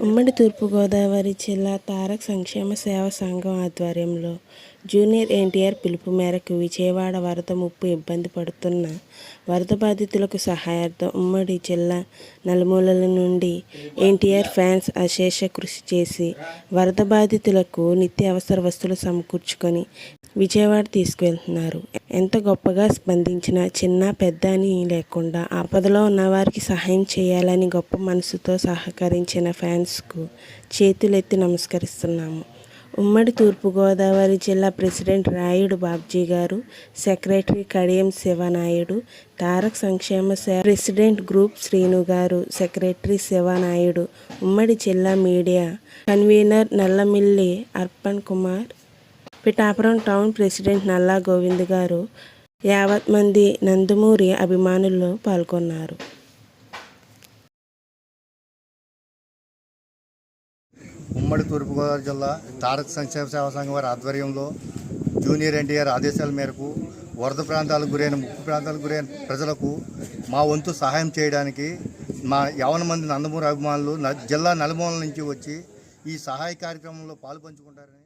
ఉమ్మడి తూర్పుగోదావరి జిల్లా తారక సంక్షేమ సేవా సంఘం ఆధ్వర్యంలో జూనియర్ ఎన్టీఆర్ పిలుపు మేరకు విజయవాడ వరద ముప్పు ఇబ్బంది పడుతున్న వరద బాధితులకు సహాయార్థం ఉమ్మడి జిల్లా నలుమూలల నుండి ఎన్టీఆర్ ఫ్యాన్స్ అశేష కృషి చేసి వరద బాధితులకు నిత్యావసర వస్తువులు సమకూర్చుకొని విజయవాడ తీసుకువెళ్తున్నారు. ఎంత గొప్పగా స్పందించిన చిన్న పెద్ద అని లేకుండా ఆపదలో ఉన్న వారికి సహాయం చేయాలని గొప్ప మనసుతో సహకరించిన ఫ్యాన్స్కు చేతులెత్తి నమస్కరిస్తున్నాము. ఉమ్మడి తూర్పుగోదావరి జిల్లా ప్రెసిడెంట్ రాయుడు బాబ్జీ గారు సెక్రటరీ కడియం శివనాయుడు తారక్ సంక్షేమ సేవ ప్రెసిడెంట్ గ్రూప్ శ్రీను గారు సెక్రటరీ శివనాయుడు ఉమ్మడి జిల్లా media convener Nallamilli Arpan Kumar Pithapuram town president Nalla Govind గారు యావత్ మంది నందమూరి అభిమానుల్లో పాల్గొన్నారు. ఉమ్మడి తూర్పుగోదావరి జిల్లా తారక సంక్షేమ సేవా సంఘం వారి ఆధ్వర్యంలో జూనియర్ ఎన్టీఆర్ ఆదేశాల మేరకు వరద ప్రాంతాలకు గురైన ముప్పు ప్రాంతాలకు గురైన ప్రజలకు మా వంతు సహాయం చేయడానికి మా యవన మంది నందమూరి అభిమానులు జిల్లా నలుమూలల నుంచి వచ్చి ఈ సహాయ కార్యక్రమంలో పాలుపంచుకుంటారని